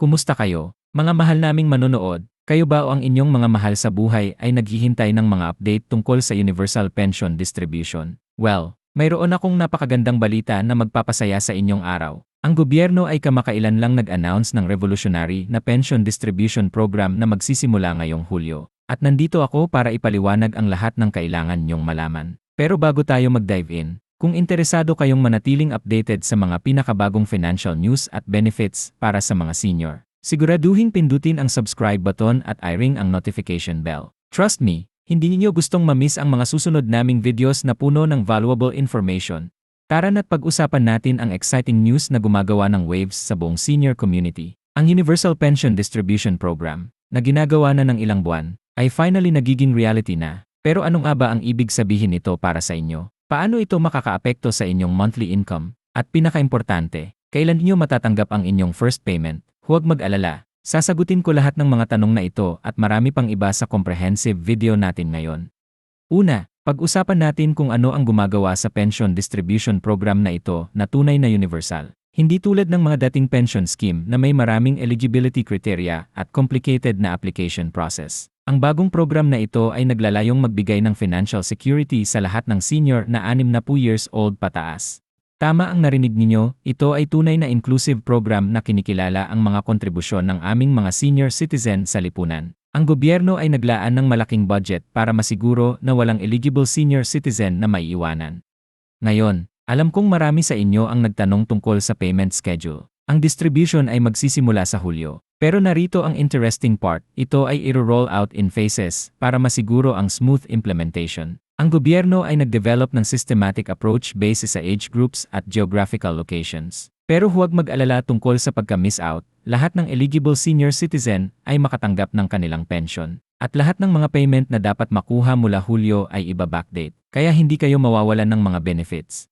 Kumusta kayo? Mga mahal naming manonood, kayo ba o ang inyong mga mahal sa buhay ay naghihintay ng mga update tungkol sa Universal Pension Distribution? Well, mayroon akong napakagandang balita na magpapasaya sa inyong araw. Ang gobyerno ay kamakailan lang nag-announce ng revolutionary na pension distribution program na magsisimula ngayong Hulyo. At nandito ako para ipaliwanag ang lahat ng kailangan nyong malaman. Pero bago tayo mag-dive in, kung interesado kayong manatiling updated sa mga pinakabagong financial news at benefits para sa mga senior, siguraduhin pindutin ang subscribe button at i-ring ang notification bell. Trust me, hindi niyo gustong mamiss ang mga susunod naming videos na puno ng valuable information. Tara na't pag-usapan natin ang exciting news na gumagawa ng waves sa buong senior community. Ang Universal Pension Distribution Program, na ginagawa na ng ilang buwan, ay finally nagiging reality na. Pero ano nga ba ang ibig sabihin nito para sa inyo? Paano ito makakaapekto sa inyong monthly income? At pinakaimportante, kailan niyo matatanggap ang inyong first payment? Huwag mag-alala. Sasagutin ko lahat ng mga tanong na ito at marami pang iba sa comprehensive video natin ngayon. Una, pag-usapan natin kung ano ang gumagawa sa pension distribution program na ito na tunay na universal. Hindi tulad ng mga dating pension scheme na may maraming eligibility criteria at complicated na application process. Ang bagong program na ito ay naglalayong magbigay ng financial security sa lahat ng senior na 60 years old pataas. Tama ang narinig ninyo, ito ay tunay na inclusive program na kinikilala ang mga kontribusyon ng aming mga senior citizen sa lipunan. Ang gobyerno ay naglaan ng malaking budget para masiguro na walang eligible senior citizen na maiiwanan. Ngayon, alam kong marami sa inyo ang nagtanong tungkol sa payment schedule. Ang distribution ay magsisimula sa Hulyo. Pero narito ang interesting part, ito ay i-roll out in phases para masiguro ang smooth implementation. Ang gobyerno ay nag-develop ng systematic approach based sa age groups at geographical locations. Pero huwag mag-alala tungkol sa pagka-miss out, lahat ng eligible senior citizen ay makatanggap ng kanilang pension. At lahat ng mga payment na dapat makuha mula Hulyo ay iba-backdate, kaya hindi kayo mawawalan ng mga benefits.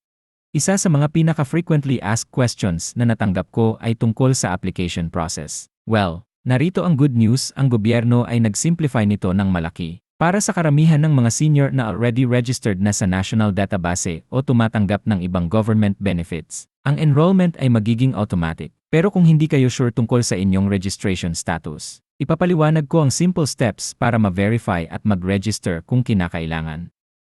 Isa sa mga pinaka-frequently asked questions na natanggap ko ay tungkol sa application process. Well, narito ang good news, ang gobyerno ay nag-simplify nito ng malaki. Para sa karamihan ng mga senior na already registered na sa national database o tumatanggap ng ibang government benefits, ang enrollment ay magiging automatic. Pero kung hindi kayo sure tungkol sa inyong registration status, ipapaliwanag ko ang simple steps para ma-verify at mag-register kung kinakailangan.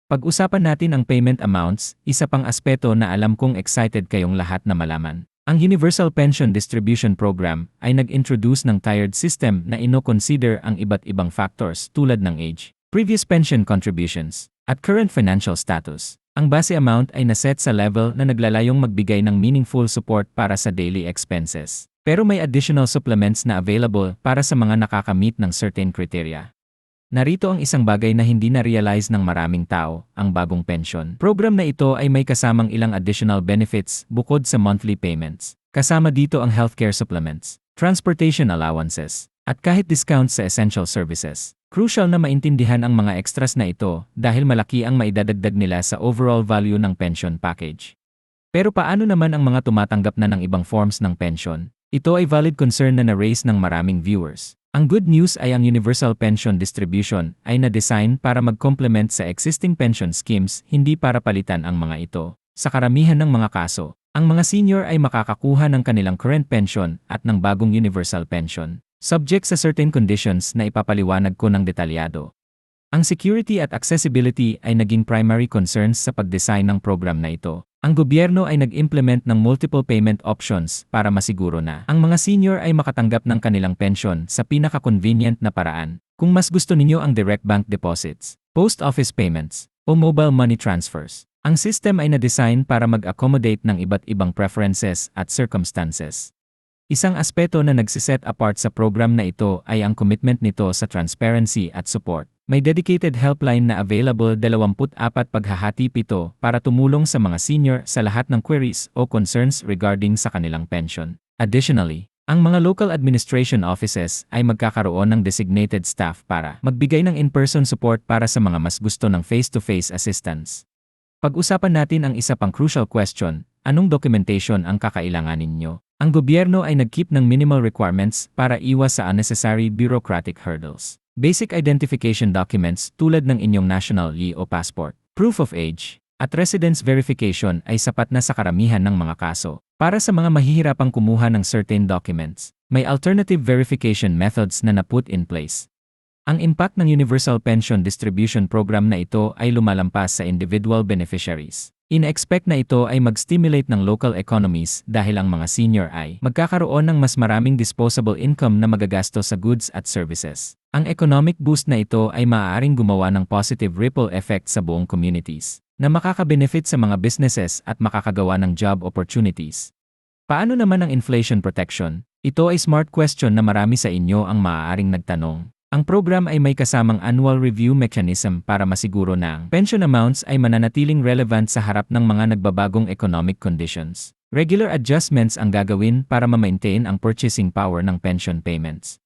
Pag-usapan natin ang payment amounts, isa pang aspeto na alam kong excited kayong lahat na malaman. Ang Universal Pension Distribution Program ay nag-introduce ng tiered system na ino-consider ang iba't ibang factors tulad ng age, previous pension contributions, at current financial status. Ang base amount ay naset sa level na naglalayong magbigay ng meaningful support para sa daily expenses. Pero may additional supplements na available para sa mga nakakamit ng certain criteria. Narito ang isang bagay na hindi na-realize ng maraming tao, ang bagong pension. Program na ito ay may kasamang ilang additional benefits bukod sa monthly payments. Kasama dito ang healthcare supplements, transportation allowances, at kahit discounts sa essential services. Crucial na maintindihan ang mga extras na ito dahil malaki ang maidadagdag nila sa overall value ng pension package. Pero paano naman ang mga tumatanggap na ng ibang forms ng pension? Ito ay valid concern na na-raise ng maraming viewers. Ang good news ay ang Universal Pension Distribution ay na-design para mag-complement sa existing pension schemes hindi para palitan ang mga ito. Sa karamihan ng mga kaso, ang mga senior ay makakakuha ng kanilang current pension at ng bagong universal pension, subject sa certain conditions na ipapaliwanag ko ng detalyado. Ang security at accessibility ay naging primary concerns sa pag-design ng program na ito. Ang gobyerno ay nag-implement ng multiple payment options para masiguro na ang mga senior ay makatanggap ng kanilang pensyon sa pinaka-convenient na paraan. Kung mas gusto ninyo ang direct bank deposits, post office payments, o mobile money transfers, ang system ay na-design para mag-accommodate ng iba't ibang preferences at circumstances. Isang aspeto na nagsiset apart sa program na ito ay ang commitment nito sa transparency at support. May dedicated helpline na available 24 paghahati pito para tumulong sa mga senior sa lahat ng queries o concerns regarding sa kanilang pension. Additionally, ang mga local administration offices ay magkakaroon ng designated staff para magbigay ng in-person support para sa mga mas gusto ng face-to-face assistance. Pag-usapan natin ang isa pang crucial question, anong documentation ang kakailanganin nyo? Ang gobyerno ay nag-keep ng minimal requirements para iwas sa unnecessary bureaucratic hurdles. Basic identification documents tulad ng inyong national li o passport, proof of age, at residence verification ay sapat na sa karamihan ng mga kaso. Para sa mga mahihirapang kumuha ng certain documents, may alternative verification methods na na-put in place. Ang impact ng Universal Pension Distribution Program na ito ay lumalampas sa individual beneficiaries. In-expect na ito ay mag-stimulate ng local economies dahil ang mga senior ay magkakaroon ng mas maraming disposable income na magagasto sa goods at services. Ang economic boost na ito ay maaaring gumawa ng positive ripple effect sa buong communities na makaka-benefit sa mga businesses at makakagawa ng job opportunities. Paano naman ang inflation protection? Ito ay smart question na marami sa inyo ang maaaring nagtanong. Ang program ay may kasamang annual review mechanism para masiguro na ang pension amounts ay mananatiling relevant sa harap ng mga nagbabagong economic conditions. Regular adjustments ang gagawin para ma-maintain ang purchasing power ng pension payments.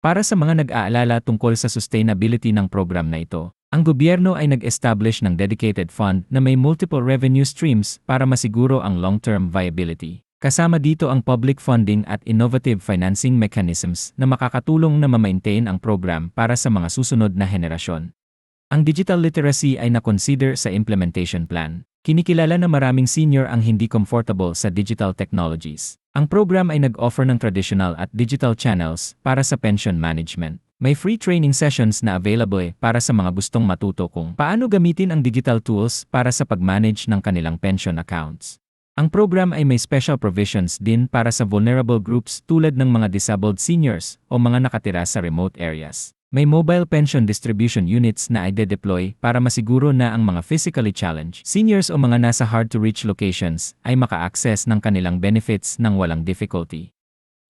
Para sa mga nag-aalala tungkol sa sustainability ng program na ito, ang gobyerno ay nag-establish ng dedicated fund na may multiple revenue streams para masiguro ang long-term viability. Kasama dito ang public funding at innovative financing mechanisms na makakatulong na ma-maintain ang program para sa mga susunod na henerasyon. Ang digital literacy ay na-consider sa implementation plan. Kinikilala na maraming senior ang hindi comfortable sa digital technologies. Ang program ay nag-offer ng traditional at digital channels para sa pension management. May free training sessions na available para sa mga gustong matuto kung paano gamitin ang digital tools para sa pag-manage ng kanilang pension accounts. Ang program ay may special provisions din para sa vulnerable groups tulad ng mga disabled seniors o mga nakatira sa remote areas. May mobile pension distribution units na ide-deploy para masiguro na ang mga physically challenged seniors o mga nasa hard-to-reach locations ay maka-access ng kanilang benefits ng walang difficulty.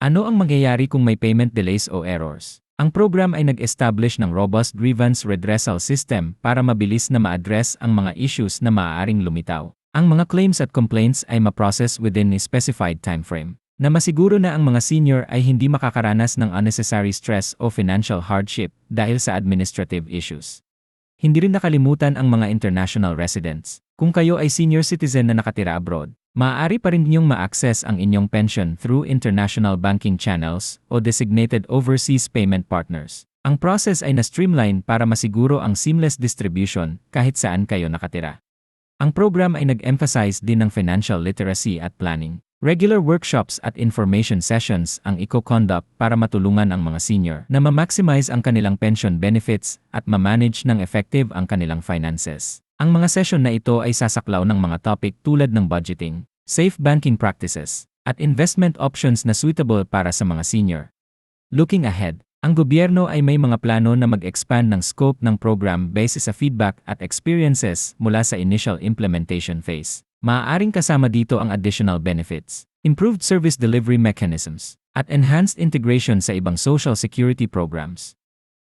Ano ang mangyayari kung may payment delays o errors? Ang program ay nag-establish ng robust grievance redressal system para mabilis na ma-address ang mga issues na maaaring lumitaw. Ang mga claims at complaints ay ma-process within a specified timeframe, na masiguro na ang mga senior ay hindi makakaranas ng unnecessary stress o financial hardship dahil sa administrative issues. Hindi rin nakalimutan ang mga international residents. Kung kayo ay senior citizen na nakatira abroad, maaari pa rin ninyong ma-access ang inyong pension through international banking channels o designated overseas payment partners. Ang process ay na-streamline para masiguro ang seamless distribution kahit saan kayo nakatira. Ang program ay nag-emphasize din ng financial literacy at planning. Regular workshops at information sessions ang iko-conduct para matulungan ang mga senior na ma-maximize ang kanilang pension benefits at ma-manage ng effective ang kanilang finances. Ang mga session na ito ay sasaklaw ng mga topic tulad ng budgeting, safe banking practices, at investment options na suitable para sa mga senior. Looking ahead, ang gobyerno ay may mga plano na mag-expand ng scope ng program based sa feedback at experiences mula sa initial implementation phase. Maaaring kasama dito ang additional benefits, improved service delivery mechanisms, at enhanced integration sa ibang social security programs.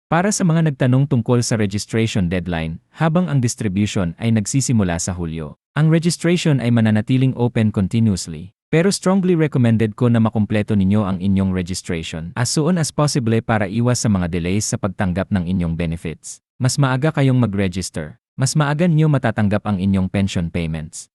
Para sa mga nagtanong tungkol sa registration deadline, habang ang distribution ay nagsisimula sa Hulyo, ang registration ay mananatiling open continuously. Pero strongly recommended ko na makumpleto ninyo ang inyong registration as soon as possible para iwas sa mga delays sa pagtanggap ng inyong benefits. Mas maaga kayong mag-register, mas maaga niyo matatanggap ang inyong pension payments.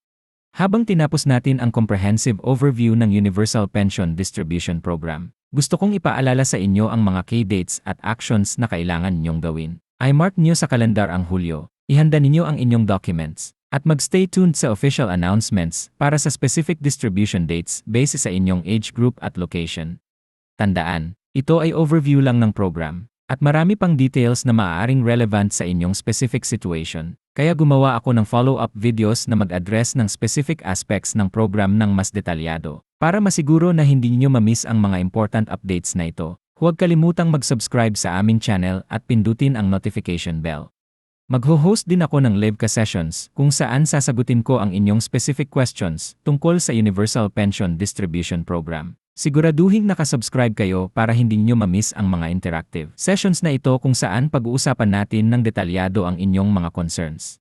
Habang tinapos natin ang comprehensive overview ng Universal Pension Distribution Program, gusto kong ipaalala sa inyo ang mga key dates at actions na kailangan ninyong gawin. I mark niyo sa kalendar ang Hulyo, ihanda ninyo ang inyong documents, at mag-stay tuned sa official announcements para sa specific distribution dates based sa inyong age group at location. Tandaan, ito ay overview lang ng program, at marami pang details na maaaring relevant sa inyong specific situation. Kaya gumawa ako ng follow-up videos na mag-address ng specific aspects ng program ng mas detalyado. Para masiguro na hindi niyo ma-miss ang mga important updates na ito, huwag kalimutang mag-subscribe sa aming channel at pindutin ang notification bell. Magho-host din ako ng live sessions kung saan sasagutin ko ang inyong specific questions tungkol sa Universal Pension Distribution Program. Siguraduhin nakasubscribe kayo para hindi nyo ma-miss ang mga interactive sessions na ito kung saan pag-uusapan natin ng detalyado ang inyong mga concerns.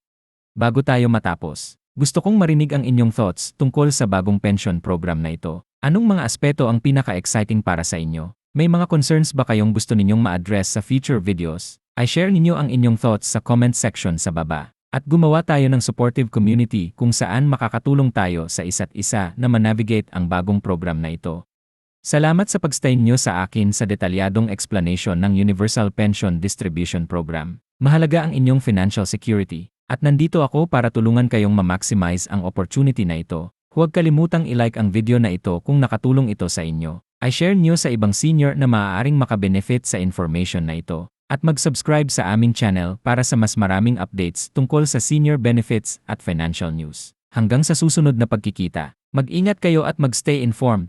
Bago tayo matapos, gusto kong marinig ang inyong thoughts tungkol sa bagong pension program na ito. Anong mga aspeto ang pinaka-exciting para sa inyo? May mga concerns ba kayong gusto ninyong ma-address sa future videos? Ay share ninyo ang inyong thoughts sa comment section sa baba. At gumawa tayo ng supportive community kung saan makakatulong tayo sa isa't isa na manavigate ang bagong program na ito. Salamat sa pagstay nyo sa akin sa detalyadong explanation ng Universal Pension Distribution Program. Mahalaga ang inyong financial security, At nandito ako para tulungan kayong ma-maximize ang opportunity na ito. Huwag kalimutang i-like ang video na ito kung nakatulong ito sa inyo. I-share nyo sa ibang senior na maaaring makabenefit sa information na ito. At mag-subscribe sa aming channel para sa mas maraming updates tungkol sa senior benefits at financial news. Hanggang sa susunod na pagkikita, mag-ingat kayo at mag-stay informed.